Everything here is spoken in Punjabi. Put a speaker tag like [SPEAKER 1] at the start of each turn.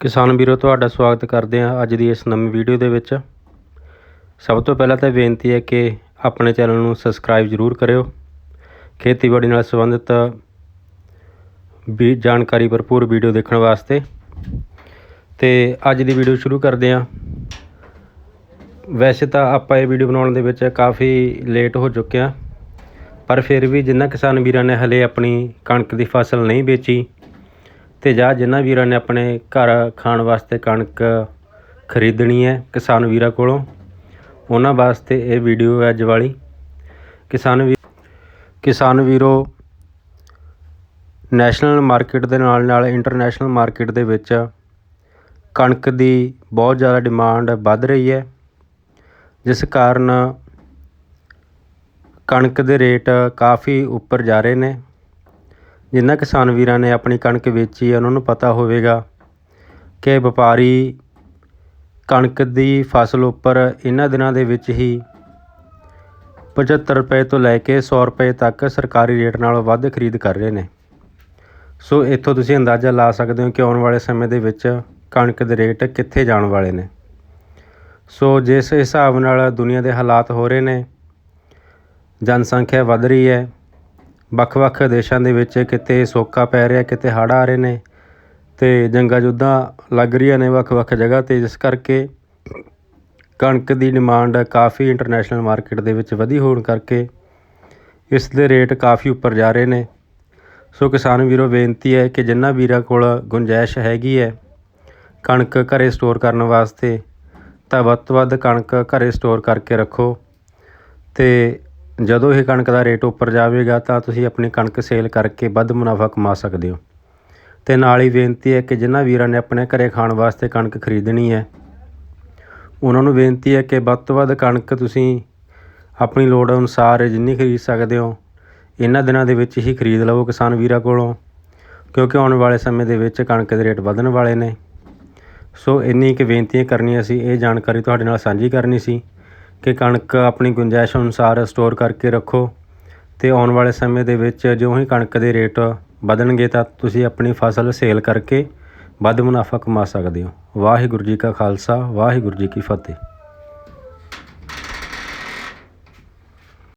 [SPEAKER 1] ਕਿਸਾਨ ਵੀਰੋ, ਤੁਹਾਡਾ ਸਵਾਗਤ ਕਰਦੇ ਹਾਂ ਅੱਜ ਦੀ ਇਸ ਨਵੀਂ ਵੀਡੀਓ ਦੇ ਵਿੱਚ। ਸਭ ਤੋਂ ਪਹਿਲਾਂ ਤਾਂ ਬੇਨਤੀ ਹੈ ਕਿ ਆਪਣੇ ਚੈਨਲ ਨੂੰ ਸਬਸਕ੍ਰਾਈਬ ਜ਼ਰੂਰ ਕਰਿਓ। ਖੇਤੀਬਾੜੀ ਨਾਲ ਸੰਬੰਧਿਤ ਵੀ ਜਾਣਕਾਰੀ ਭਰਪੂਰ ਵੀਡੀਓ ਦੇਖਣ ਵਾਸਤੇ। ਤੇ ਅੱਜ ਦੀ ਵੀਡੀਓ ਸ਼ੁਰੂ ਕਰਦੇ ਹਾਂ। ਵੈਸੇ ਤਾਂ ਆਪਾਂ ਇਹ ਵੀਡੀਓ ਬਣਾਉਣ ਦੇ ਵਿੱਚ ਕਾਫੀ ਲੇਟ ਹੋ ਚੁੱਕੇ ਹਾਂ ਪਰ ਫਿਰ ਵੀ ਜਿਨ੍ਹਾਂ ਕਿਸਾਨ ਵੀਰਾਂ ਨੇ ਹਲੇ ਆਪਣੀ ਕਣਕ ਦੀ ਫਸਲ ਨਹੀਂ ਵੇਚੀ ਤੇ ਜਾਂ ਜਿਨ੍ਹਾਂ ਵੀਰਾਂ ਨੇ ਆਪਣੇ ਘਰ ਖਾਣ ਵਾਸਤੇ ਕਣਕ ਖਰੀਦਣੀ ਹੈ ਕਿਸਾਨ ਵੀਰਾਂ ਕੋਲੋਂ, ਉਹਨਾਂ ਵਾਸਤੇ ਇਹ ਵੀਡੀਓ ਹੈ ਅੱਜ ਵਾਲੀ ਕਿਸਾਨ ਵੀ ਕਿਸਾਨ ਵੀਰੋ, ਨੈਸ਼ਨਲ ਮਾਰਕੀਟ ਦੇ ਨਾਲ ਨਾਲ ਇੰਟਰਨੈਸ਼ਨਲ ਮਾਰਕੀਟ ਦੇ ਵਿੱਚ ਕਣਕ ਦੀ ਬਹੁਤ ਜ਼ਿਆਦਾ ਡਿਮਾਂਡ ਵੱਧ ਰਹੀ ਹੈ, ਜਿਸ ਕਾਰਨ ਕਣਕ ਦੇ ਰੇਟ ਕਾਫੀ ਉੱਪਰ ਜਾ ਰਹੇ ਨੇ। ਜਿਨ੍ਹਾਂ ਕਿਸਾਨ ਵੀਰਾਂ ਨੇ ਆਪਣੀ ਕਣਕ ਵੇਚੀ ਹੈ ਉਹਨਾਂ ਨੂੰ ਪਤਾ ਹੋਵੇਗਾ ਕਿ ਵਪਾਰੀ ਕਣਕ ਦੀ ਫਸਲ ਉੱਪਰ ਇਹਨਾਂ ਦਿਨਾਂ ਦੇ ਵਿੱਚ ਹੀ 75 ਰੁਪਏ ਤੋਂ ਲੈ ਕੇ 100 ਰੁਪਏ ਤੱਕ ਸਰਕਾਰੀ ਰੇਟ ਨਾਲੋਂ ਵੱਧ ਖਰੀਦ ਕਰ ਰਹੇ ਨੇ। ਸੋ ਇੱਥੋਂ ਤੁਸੀਂ ਅੰਦਾਜ਼ਾ ਲਾ ਸਕਦੇ ਹੋ ਕਿ ਆਉਣ ਵਾਲੇ ਸਮੇਂ ਦੇ ਵਿੱਚ ਕਣਕ ਦੇ ਰੇਟ ਕਿੱਥੇ ਜਾਣ ਵਾਲੇ ਨੇ। ਸੋ ਜਿਸ ਹਿਸਾਬ ਨਾਲ ਦੁਨੀਆ ਦੇ ਹਾਲਾਤ ਹੋ ਰਹੇ ਨੇ, ਜਨਸੰਖਿਆ ਵੱਧ ਰਹੀ ਹੈ ਵੱਖ-ਵੱਖ ਦੇਸ਼ਾਂ ਦੇ ਵਿੱਚ ਕਿਤੇ ਸੋਕਾ ਪੈ ਰਿਹਾ, ਕਿਤੇ ਹੜ੍ਹ ਆ ਰਹੇ ਨੇ ਤੇ ਜੰਗਾਂ ਯੁੱਧਾਂ ਲੱਗ ਰਹੀਆਂ ਨੇ ਵੱਖ-ਵੱਖ ਜਗ੍ਹਾ ਤੇ, ਜਿਸ ਕਰਕੇ ਕਣਕ ਦੀ ਡਿਮਾਂਡ ਕਾਫੀ ਇੰਟਰਨੈਸ਼ਨਲ ਮਾਰਕੀਟ ਦੇ ਵਿੱਚ ਵਧੀ ਹੋਣ ਕਰਕੇ ਇਸ ਦੇ ਰੇਟ ਕਾਫੀ ਉੱਪਰ ਜਾ ਰਹੇ ਨੇ। ਸੋ ਕਿਸਾਨ ਵੀਰੋ, ਬੇਨਤੀ ਹੈ ਕਿ ਜਿਨ੍ਹਾਂ ਵੀਰਾਂ ਕੋਲ ਗੁੰਜਾਇਸ਼ ਹੈਗੀ ਹੈ ਕਣਕ ਘਰੇ ਸਟੋਰ ਕਰਨ ਵਾਸਤੇ, ਤਾਂ ਵੱਧ ਤੋਂ ਵੱਧ ਕਣਕ ਘਰੇ ਸਟੋਰ ਕਰਕੇ ਰੱਖੋ ਤੇ ਜਦੋਂ ਇਹ ਕਣਕ ਦਾ ਰੇਟ ਉੱਪਰ ਜਾਵੇਗਾ ਤਾਂ ਤੁਸੀਂ ਆਪਣੀ ਕਣਕ ਸੇਲ ਕਰਕੇ ਵੱਧ ਮੁਨਾਫਾ ਕਮਾ ਸਕਦੇ ਹੋ। ਤੇ ਨਾਲ ਹੀ ਬੇਨਤੀ ਹੈ ਕਿ ਜਿਨ੍ਹਾਂ ਵੀਰਾਂ ਨੇ ਆਪਣੇ ਘਰੇ ਖਾਣ ਵਾਸਤੇ ਕਣਕ ਖਰੀਦਣੀ ਹੈ, ਉਹਨਾਂ ਨੂੰ ਬੇਨਤੀ ਹੈ ਕਿ ਵੱਧ ਤੋਂ ਵੱਧ ਕਣਕ ਤੁਸੀਂ ਆਪਣੀ ਲੋੜ ਅਨੁਸਾਰ ਜਿੰਨੀ ਖਰੀਦ ਸਕਦੇ ਹੋ, ਇਹਨਾਂ ਦਿਨਾਂ ਦੇ ਵਿੱਚ ਹੀ ਖਰੀਦ ਲਵੋ ਕਿਸਾਨ ਵੀਰਾਂ ਕੋਲੋਂ, ਕਿਉਂਕਿ ਆਉਣ ਵਾਲੇ ਸਮੇਂ ਦੇ ਵਿੱਚ ਕਣਕ ਦੇ ਰੇਟ ਵਧਣ ਵਾਲੇ ਨੇ। ਸੋ ਇੰਨੀ ਕਿ ਬੇਨਤੀਆਂ ਕਰਨੀਆਂ ਸੀ, ਇਹ ਜਾਣਕਾਰੀ ਤੁਹਾਡੇ ਨਾਲ ਸਾਂਝੀ ਕਰਨੀ ਸੀ। ਕਿ ਕਣਕ ਆਪਣੀ ਗੁੰਜਾਇਸ਼ ਅਨੁਸਾਰ ਸਟੋਰ ਕਰਕੇ ਰੱਖੋ ਅਤੇ ਆਉਣ ਵਾਲੇ ਸਮੇਂ ਦੇ ਵਿੱਚ ਜਿਉਂ ਹੀ ਕਣਕ ਦੇ ਰੇਟ ਵਧਣਗੇ ਤਾਂ ਤੁਸੀਂ ਆਪਣੀ ਫਸਲ ਸੇਲ ਕਰਕੇ ਵੱਧ ਮੁਨਾਫਾ ਕਮਾ ਸਕਦੇ ਹੋ। ਵਾਹਿਗੁਰੂ ਜੀ ਕਾ ਖਾਲਸਾ, ਵਾਹਿਗੁਰੂ ਜੀ ਕੀ ਫਤਿਹ।